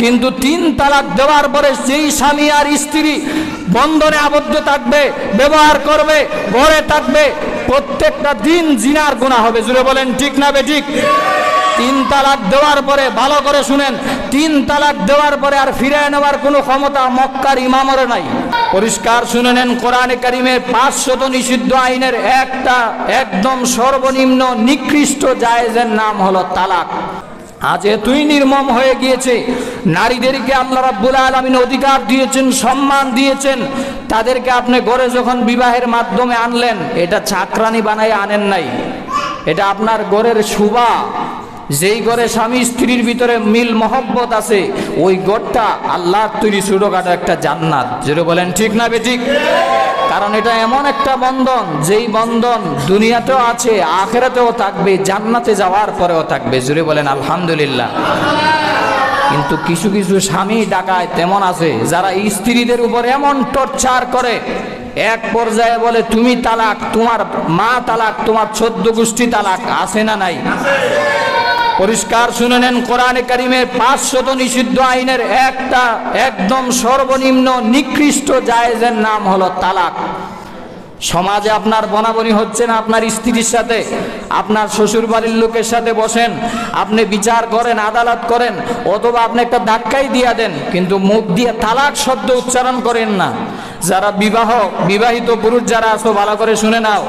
কিন্তু তিন তালাক দেওয়ার পরে যেই স্বামী আর স্ত্রী বন্ধনে আবদ্ধ থাকবে, ব্যবহার করবে, ঘরে থাকবে, প্রত্যেকটা দিন জিনার গুণা হবে। জুড়ে বলেন, ঠিক না বে ঠিক? তিন তালাক দেওয়ার পরে, ভালো করে শুনেন, তিন তালাক দেওয়ার পরে আর ফিরে নেওয়ার কোনো ক্ষমতা মক্কার ইমামরে নাই। পরিষ্কার শুনে নেন, কোরআনে কারিমের পাঁচশত নিষিদ্ধ আইনের একটা, একদম সর্বনিম্ন নিকৃষ্ট জায়েজের নাম হলো তালাক। আজ এতই নির্মম হয়ে গিয়েছে, নারীদেরকে আল্লাহ রাব্বুল আলামিন অধিকার দিয়েছেন, সম্মান দিয়েছেন, তাদেরকে আপনি গড়ে যখন বিবাহের মাধ্যমে আনলেন, এটা চাকরানি বানায় আনেন নাই। এটা আপনার গড়ের শুভা যেই ঘরে স্বামী স্ত্রীর ভিতরে মিল মহব্বত আছে, ওই ঘরটা আল্লাহর তৈরি ছোটখাটো একটা জান্নাত। যেটা বলেন, ঠিক না বেঠিক কারণ এটা এমন একটা বন্ধন, যেই বন্ধন দুনিয়াতেও আছে, আখেরাতেও থাকবে, জান্নাতে যাওয়ার পরেও থাকবে। জুড়ে বলেন, আলহামদুলিল্লাহ। কিন্তু কিছু কিছু স্বামী ডাকায় তেমন আছে, যারা স্ত্রীদের উপর এমন টর্চার করে। এক পর্যায়ে বলে, তুমি তালাক, তোমার মা তালাক, তোমার চোদ্দ গোষ্ঠী তালাক, আছে না নাই? পরিষ্কার শুনে নেন, কোরআনে কারিমের পাঁচশত নিষিদ্ধ আইনের একটা একদম সর্বনিম্ন নিকৃষ্ট জায়েজের নাম হলো তালাক। সমাজে আপনার বনাবনি হচ্ছে না, আপনার স্ত্রীর সাথে, আপনার শ্বশুর বাড়ির লোকের সাথে বসেন, আপনি বিচার করেন, আদালত করেন, অথবা আপনি একটা ধাক্কাই দিয়া দেন, কিন্তু মুখ দিয়ে তালাক শব্দ উচ্চারণ করেন না। যারা বিবাহ, বিবাহিত পুরুষ যারা আসো ভালো করে শুনে নাও।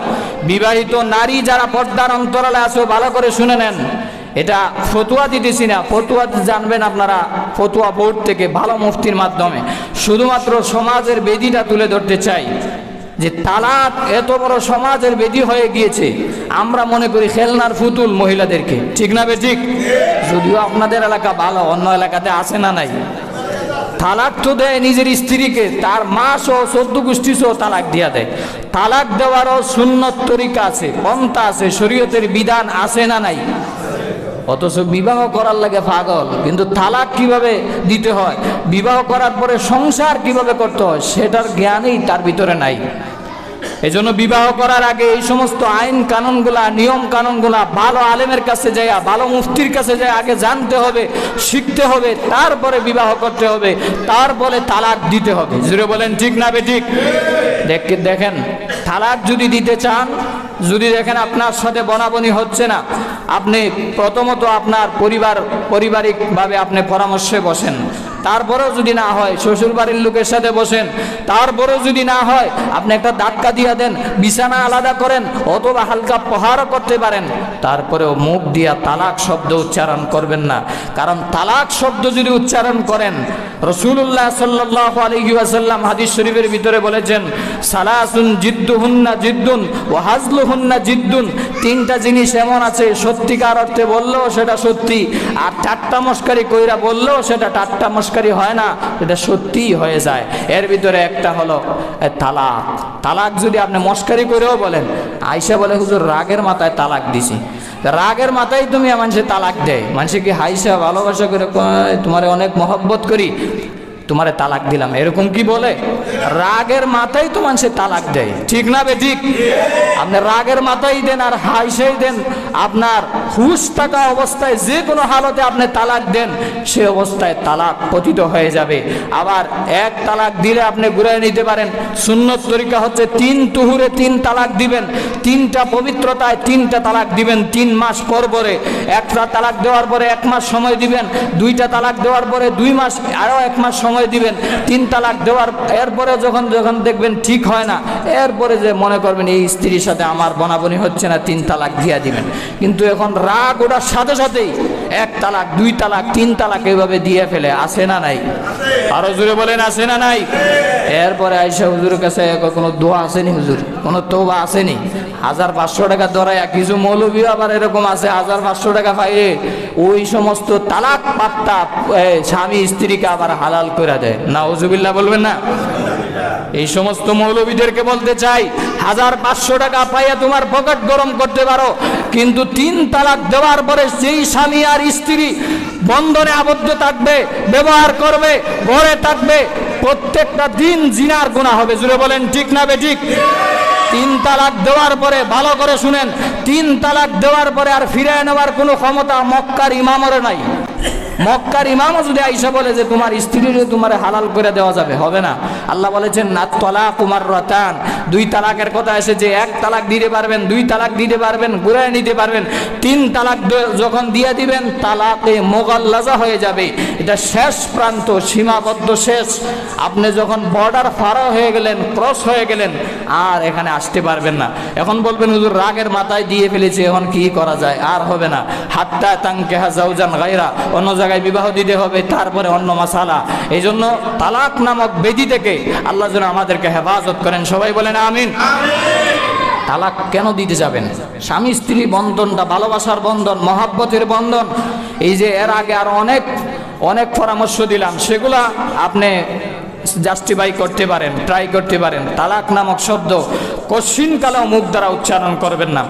বিবাহিত নারী যারা পর্দার অন্তরালে আসো ভালো করে শুনে নেন। এটা ফতুয়া দিতেছি না। ফতুয়া জানবেন আপনারা, ফতুয়া বোর্ড থেকে ভালো মুফতির মাধ্যমে। শুধুমাত্র সমাজের বেদিটা তুলে ধরতে চাই যে তালাক এত বড় সমাজের বেদি হয়ে গিয়েছে, আমরা মনে করি খেলনার ফুতুল মহিলাদেরকে। ঠিক না বে ঠিক? যদিও আপনাদের এলাকা ভালো, অন্য এলাকাতে আছে না নাই। তালাক তো দেয় নিজের স্ত্রীকে, তার মা সহ চোদ্দ গোষ্ঠী সহ তালাক দিয়া দেয়। তালাক দেওয়ারও সুন্নত তরিকা আছে, পন্থা আছে, শরীয়তের বিধান আছে না নাই? অথচ বিবাহ করার লাগে পাগল। কিন্তু তালাক কীভাবে দিতে হয়? বিবাহ করার পরে সংসার কীভাবে করতে হয়? সেটার জ্ঞানই তার ভিতরে নাই। এজন্য বিবাহ করার আগে এই সমস্ত আইন কানুনগুলা, নিয়ম কানুনগুলা ভালো আলেমের কাছে যায় ভালো মুফতির কাছে যায় আগে জানতে হবে, শিখতে হবে, তারপরে বিবাহ করতে হবে, তারপরে তালাক দিতে হবে। জুড়ে বলেন, ঠিক না বে ঠিক? দেখ- দেখেন, তালাক যদি দিতে চান, যদি দেখেন আপনার সাথে বনাবনি হচ্ছে না, আপনি প্রথমত আপনার পরিবার, পারিবারিকভাবে আপনি পরামর্শে বসেন। তারপরেও যদি না হয় শ্বশুর বাড়ির লোকের সাথে বসেন। তারপরেও যদি না হয়, আপনি একটা ধাক্কা দিয়ে দেন, বিছানা আলাদা করেন, অথবা হালকা প্রহারও করতে পারেন। তারপরেও মুখ দিয়া তালাক শব্দ উচ্চারণ করবেন না। কারণ তালাক শব্দ যদি উচ্চারণ করেন রসুল্লাহ সাল্লাহ আলহি হাদিস শরীফের ভিতরে বলেছেন, সালাসুন জিদ্দু হুন্না জিদ্দুন ও হাজলু হুন্না জিদ্দুন। তিনটা জিনিস এমন আছে, সত্যিকার অর্থে বললেও সেটা সত্যি, আর টাট্টা মস্কারি কইরা বললেও সেটা টাট্টা মস্কারি হয় না, এটা সত্যিই হয়ে যায়। এর ভিতরে একটা হলো তালাক। তালাক যদি আপনি মস্কারি করেও বলেন আইসা বলে, হুজুর, রাগের মাথায় তালাক দিছি। রাগের মাথায় তুমি মানুষে তালাক দেয় মানুষে কি হাইসা ভালোবাসা করে তোমারে অনেক মহব্বত করি, তোমারে তালাক দিলাম। এরকম কি বলে? রাগের মাথায় তো মানুষে তালাক দেয়। ঠিক না বে ঠিক? আপনি রাগের মাথায় দেন আর হাইসেই দেন, আপনার হুশ থাকা অবস্থায় যে কোনো হালতে আপনি তালাক দেন, সে অবস্থায় তালাক পতিত হয়ে যাবে। আবার এক তালাক দিলে আপনি ঘুরে নিতে পারেন। সুন্নত তরিকা হচ্ছে তিন তুহুরে তিন তালাক দিবেন, তিনটা পবিত্রতায় তিনটা তালাক দিবেন, তিন মাস পর পরে। একটা তালাক দেওয়ার পরে এক মাস সময় দিবেন, দুইটা তালাক দেওয়ার পরে দুই মাস আরও এক মাস সময় দিবেন। তিন তালাক দেওয়ার এরপরে যখন যখন দেখবেন ঠিক হয় না, এরপরে যে মনে করবেন, এই স্ত্রীর সাথে আমার বনাবনি হচ্ছে না, তিন তালাক দিয়া দিবেন। কিন্তু এখন রাগ ওটার সাথে সাথেই এক তালাক, দুই তালাক, তিন তালাক এইভাবে দিয়ে ফেলে। আসে না নাই? আরও জোরে বলেন আসে না নাই? এরপরে আইসা হুজুরের কাছে কোনো দোয়া আসেনি হুজুর? কোনো তোবা আসেনি? হাজার পাঁচশো টাকা ধরায় কিছু মৌলবী আবার এরকম আছে, হাজার পাঁচশো টাকা পাইলে ওই সমস্ত তালাক পাত্তা স্বামী স্ত্রীকে আবার হালাল করে দেয়। না ওজুবিল্লা বলবেন না? এই সমস্ত মৌলবীদেরকে বলতে চাই, হাজার পাঁচশো টাকা পাইয়া তোমার পকেট গরম করতে পারো, কিন্তু তিন তালাক দেওয়ার পরে যেই স্বামী আর স্ত্রী বন্ধনে আবদ্ধ থাকবে, ব্যবহার করবে, ঘরে থাকবে, প্রত্যেকটা দিন জিনার গুণা হবে। জুড়ে বলেন, ঠিক না বে ঠিক? তিন তালাক দেওয়ার পরে, ভালো করে শুনেন, তিন তালাক দেওয়ার পরে আর ফিরে নেওয়ার কোনো ক্ষমতা মক্কার ইমামরে নাই। মক্কার ইমামও যদি আইসা বলে যে তোমার স্ত্রীরও তোমার হালাল করে দেওয়া যাবে, হবে না। আল্লাহ বলেছেন, না তলা কুমার রতান। দুই তালাকের কথা এসে যে এক তালাক দিতে পারবেন, দুই তালাক দিতে পারবেন ঘুরে নিতে পারবেন। তিন তালাক যখন দিয়ে দিবেন, তালাকে মোগাল্লাজা হয়ে যাবে। এটা শেষ প্রান্ত, সীমাবদ্ধ শেষ। আপনি যখন বর্ডার ফারা হয়ে গেলেন ক্রস হয়ে গেলেন, আর এখানে আসতে পারবেন না। এখন বলবেন, হুজুর, রাগের মাথায় দিয়ে ফেলেছে, এখন কি করা যায়? আর হবে না। হাত্তা তাঙ্কে হাজাউজান গাইরা অন্য জায়গায় বিবাহ দিতে হবে তারপরে অন্য মাসালা। এই জন্য তালাক নামক বেদি থেকে আল্লাহ যেন আমাদেরকে হেফাজত করেন। সবাই বলেন আমিন। তালাক কেন দিতে যাবেন? স্বামী স্ত্রী বন্ধনটা ভালোবাসার বন্ধন মহাব্বতের বন্ধন। এই যে এর আগে আর অনেক অনেক পরামর্শ দিলাম সেগুলা আপনি জাস্টিফাই করতে পারেন ট্রাই করতে পারেন। তালাক নামক শব্দ কশিন কালেও মুখ দ্বারা উচ্চারণ করবেন না।